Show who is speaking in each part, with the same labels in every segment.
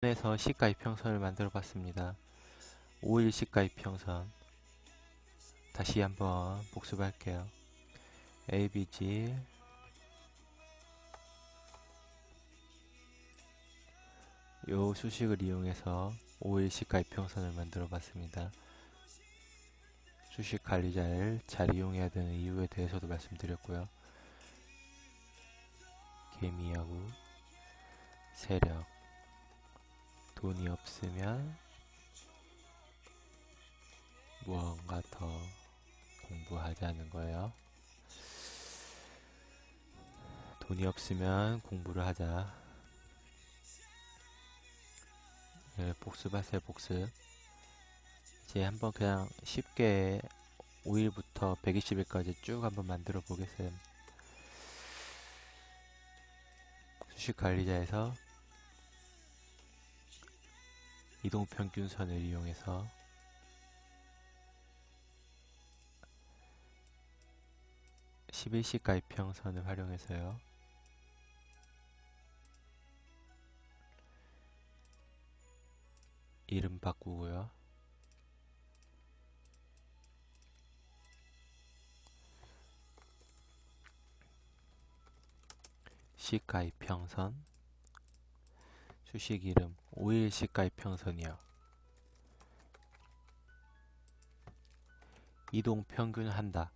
Speaker 1: 에서 시가 이평선을 만들어 봤습니다. 5일 시가 이평선 다시 한번 복습할게요. ABG 요 수식을 이용해서 5일 시가 이평선을 만들어 봤습니다. 수식 관리자를 잘 이용해야 되는 이유에 대해서도 말씀드렸고요. 개미하고 세력 돈이 없으면 무언가 더 공부하자는 거예요. 돈이 없으면 공부를 하자. 네, 복습하세요, 복습. 이제 한번 그냥 쉽게 5일부터 120일까지 쭉 한번 만들어 보겠어요. 수식 관리자에서 이동평균선을 이용해서 (11시가) 이평선을 활용해서요. 이름 바꾸고요. 시가 이평선 수식 이름 5일 시가 이평선이요. 이동 평균 한다.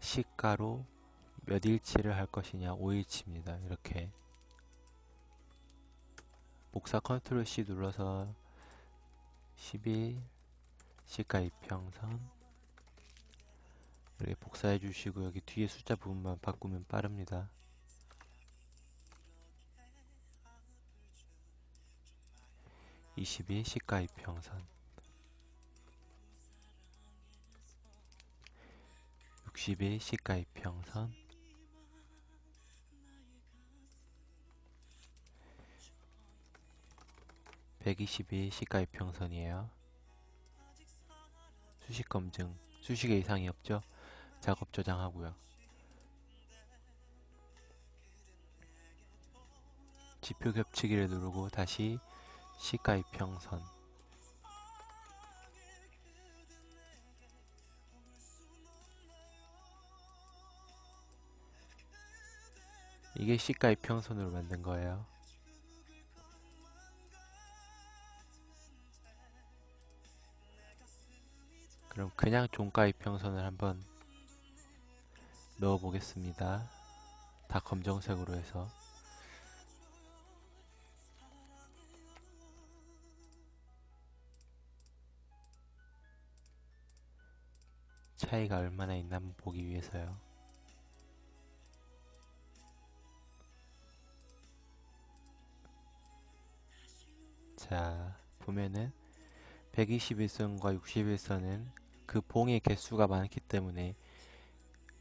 Speaker 1: 시가로 몇 일치를 할 것이냐 5일치입니다. 이렇게 복사 컨트롤 C 눌러서 10일 시가 이평선 이렇게 복사해 주시고 여기 뒤에 숫자 부분만 바꾸면 빠릅니다. 22 시가 이평선 60일 시가 이평선 120일 시가 이평선이에요. 수식 검증, 수식에 이상이 없죠? 작업 저장하고요. 지표 겹치기를 누르고 다시 시가 이평선 이게 시가 이평선으로 만든 거예요. 그럼 그냥 종가 이평선을 한번 넣어 보겠습니다. 다 검정색으로 해서 차이가 얼마나 있나 한번 보기 위해서요. 자, 보면은 121선과 61선은 그 봉의 개수가 많기 때문에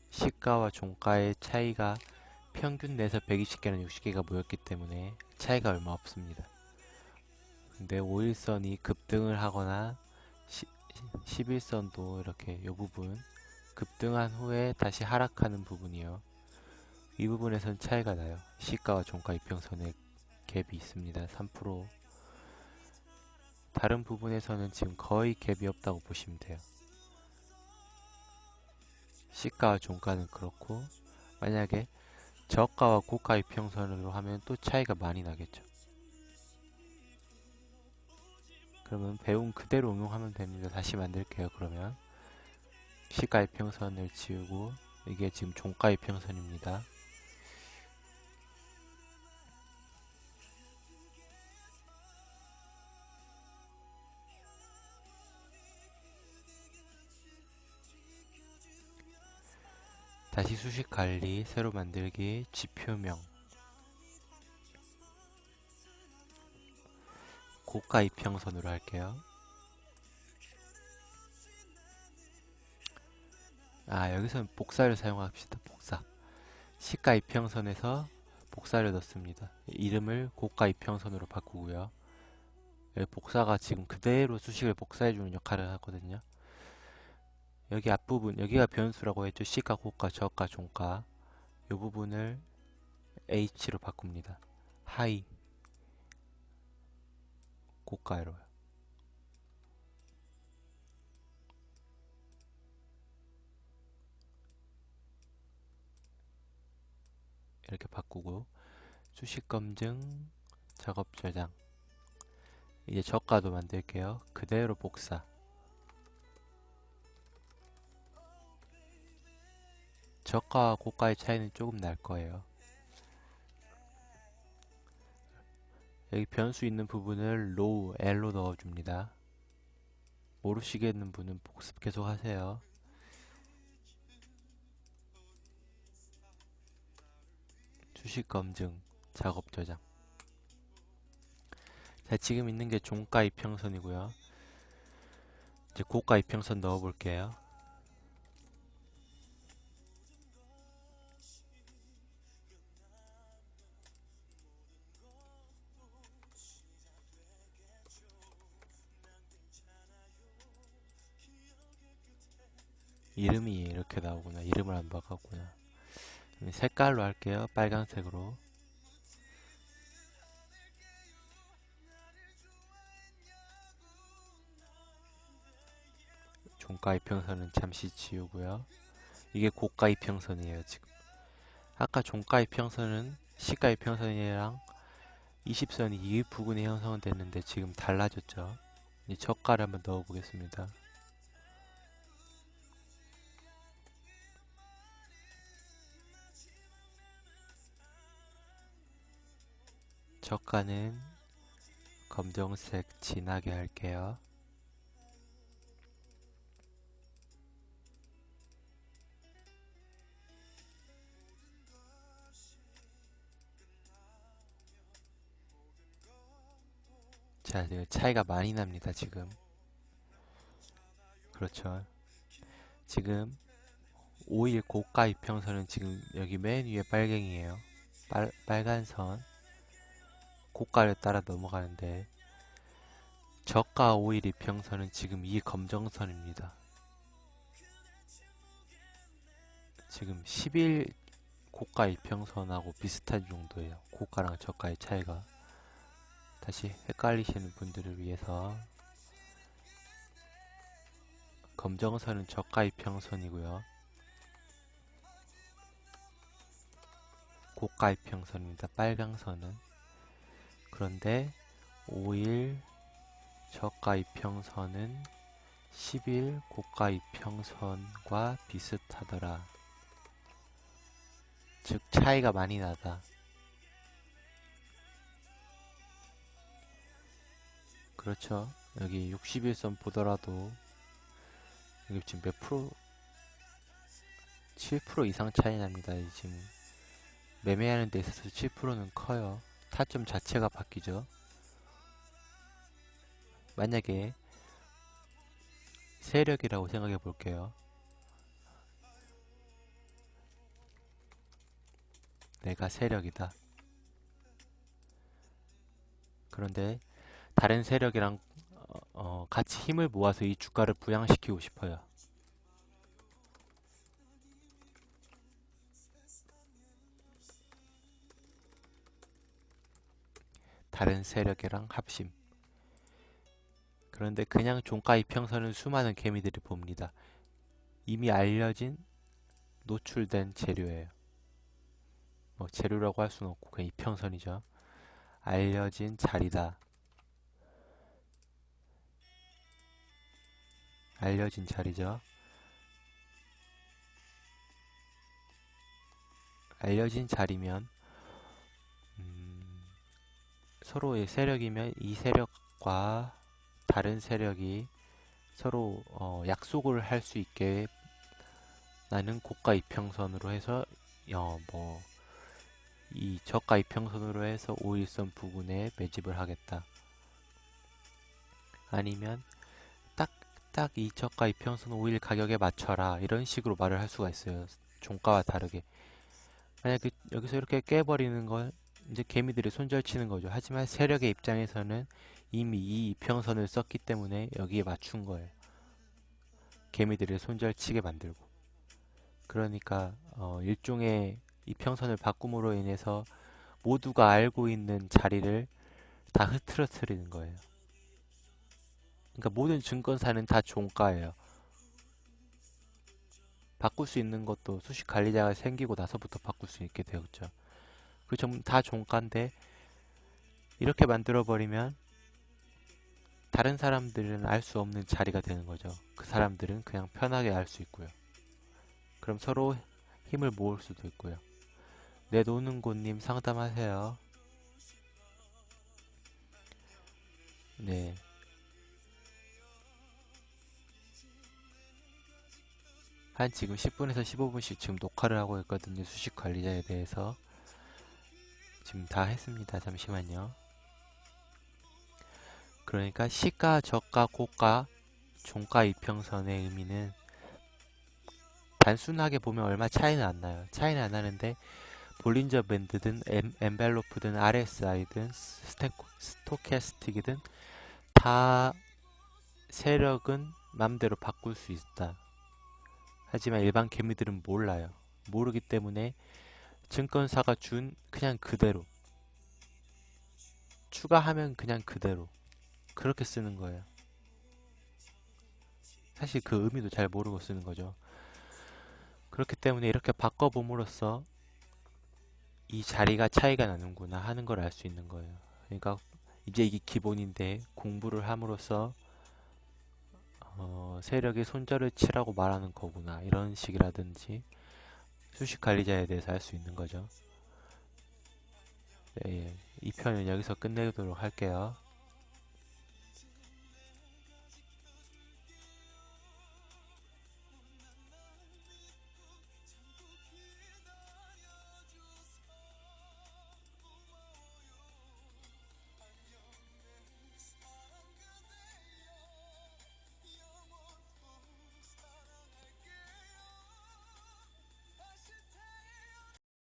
Speaker 1: 시가와 종가의 차이가 평균 내서 120개나 60개가 모였기 때문에 차이가 얼마 없습니다. 근데 5일선이 급등을 하거나 11선도 이렇게 이 부분 급등한 후에 다시 하락하는 부분이요. 이 부분에선 차이가 나요. 시가와 종가 이평선의 갭이 있습니다. 3% 다른 부분에서는 지금 거의 갭이 없다고 보시면 돼요. 시가와 종가는 그렇고 만약에 저가와 고가 이평선으로 하면 또 차이가 많이 나겠죠. 그러면 배운 그대로 응용하면 됩니다. 다시 만들게요. 그러면 시가 이평선을 지우고 이게 지금 종가 이평선입니다. 다시 수식 관리, 새로 만들기, 지표명 고가 이평선으로 할게요. 아 여기서는 복사를 사용합시다. 복사. 시가 이평선에서 복사를 넣습니다. 이름을 고가 이평선으로 바꾸고요. 복사가 지금 그대로 수식을 복사해주는 역할을 하거든요. 여기 앞부분, 여기가 변수라고 했죠. 시가, 고가, 저가, 종가. 이 부분을 H로 바꿉니다. 하이 고가로요. 이렇게 바꾸고 수식 검증 작업 저장 이제 저가도 만들게요. 그대로 복사 저가와 고가의 차이는 조금 날 거예요. 여기 변수 있는 부분을 로우 L로 넣어줍니다. 모르시겠는 분은 복습 계속 하세요. 주식 검증, 작업 저장. 자, 지금 있는 게 종가 이평선이고요. 이제 고가 이평선 넣어 볼게요. 이름이 이렇게 나오구나. 이름을 안 바꿨구나. 색깔로 할게요. 빨간색으로. 종가 이평선은 잠시 지우고요. 이게 고가 이평선이에요, 지금. 아까 종가 이평선은 시가 이평선이랑 20선이 이 부분에 형성은 됐는데 지금 달라졌죠. 이 저가를 한번 넣어 보겠습니다. 저가는 검정색 진하게 할게요. 자, 차이가 많이 납니다, 지금. 그렇죠. 지금 5일 고가 이평선은 지금 여기 맨 위에 빨갱이에요. 빨, 빨간 선. 고가를 따라 넘어가는데 저가 5일 이평선은 지금 이 검정선입니다. 지금 10일 고가 이평선하고 비슷한 정도예요. 고가랑 저가의 차이가. 다시 헷갈리시는 분들을 위해서 검정선은 저가 이평선이고요. 고가 이평선입니다. 빨강선은 그런데 5일 저가 이평선은 10일 고가 이평선과 비슷하더라. 즉 차이가 많이 나다. 그렇죠. 여기 61선 보더라도 여기 지금 몇 프로 7% 이상 차이 납니다. 지금 매매하는 데 있어서 7%는 커요. 타점 자체가 바뀌죠. 만약에 세력이라고 생각해 볼게요. 내가 세력이다. 그런데 다른 세력이랑 어, 어, 같이 힘을 모아서 이 주가를 부양시키고 싶어요. 다른 세력이랑 합심. 그런데 그냥 종가 이평선은 수많은 개미들이 봅니다. 이미 알려진 노출된 재료예요. 뭐 재료라고 할 수는 없고 그냥 이평선이죠. 알려진 자리다. 알려진 자리죠. 알려진 자리면 서로의 세력이면 이 세력과 다른 세력이 서로 어, 약속을 할 수 있게 나는 고가 이평선으로 해서 어, 뭐이 저가 이평선으로 해서 5일선 부분에 매집을 하겠다. 아니면 딱딱이 저가 이평선 5일 가격에 맞춰라 이런 식으로 말을 할 수가 있어요. 종가와 다르게 만약에 여기서 이렇게 깨버리는 걸 이제 개미들이 손절치는 거죠. 하지만 세력의 입장에서는 이미 이 이평선을 썼기 때문에 여기에 맞춘 거예요. 개미들을 손절치게 만들고. 그러니까 어, 일종의 이평선을 바꿈으로 인해서 모두가 알고 있는 자리를 다 흐트러뜨리는 거예요. 그러니까 모든 증권사는 다 종가예요. 바꿀 수 있는 것도 수식 관리자가 생기고 나서부터 바꿀 수 있게 되었죠. 그 전부 다 종가인데 이렇게 만들어 버리면 다른 사람들은 알 수 없는 자리가 되는 거죠. 그 사람들은 그냥 편하게 알 수 있고요. 그럼 서로 힘을 모을 수도 있고요. 내 노는 곳님 상담하세요. 네. 한 지금 10분에서 15분씩 지금 녹화를 하고 있거든요. 수식 관리자에 대해서. 지금 다 했습니다. 잠시만요. 그러니까 시가, 저가, 고가, 종가 이평선의 의미는 단순하게 보면 얼마 차이는 안 나요. 차이는 안 나는데 볼린저 밴드든 엠, 엠벨로프든 RSI든 스테, 스토캐스틱이든 다 세력은 맘대로 바꿀 수 있다. 하지만 일반 개미들은 몰라요. 모르기 때문에 증권사가 준 그냥 그대로 추가하면 그냥 그대로 그렇게 쓰는 거예요. 사실 그 의미도 잘 모르고 쓰는 거죠. 그렇기 때문에 이렇게 바꿔봄으로써 이 자리가 차이가 나는구나 하는 걸 알 수 있는 거예요. 그러니까 이제 이게 기본인데 공부를 함으로써 어, 세력의 손절을 치라고 말하는 거구나 이런 식이라든지 수식 관리자에 대해서 알수 있는 거죠. 네, 이 편은 여기서 끝내도록 할게요.